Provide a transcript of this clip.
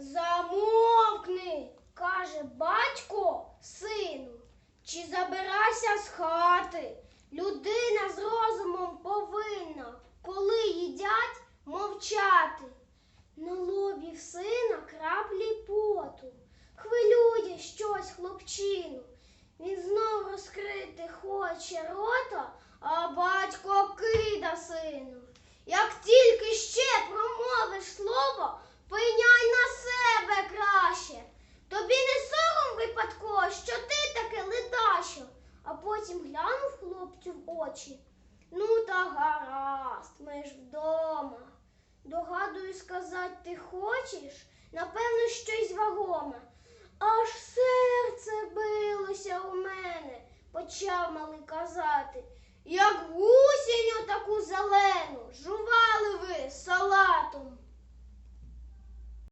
Замовкни, каже батько сину, чи забирайся з хати. Людина з розумом повинна, коли їдять, мовчати. На лобі сина краплі поту, хвилює щось хлопчину. Він знов розкрити хоче рота, а батько кида сину. Як тільки ще глянув хлопцю в очі. Ну та гаразд, ми ж вдома. Догадую сказати, ти хочеш? Напевно, щось вагоме. Аж серце билося у мене, почав малий казати. Як гусіню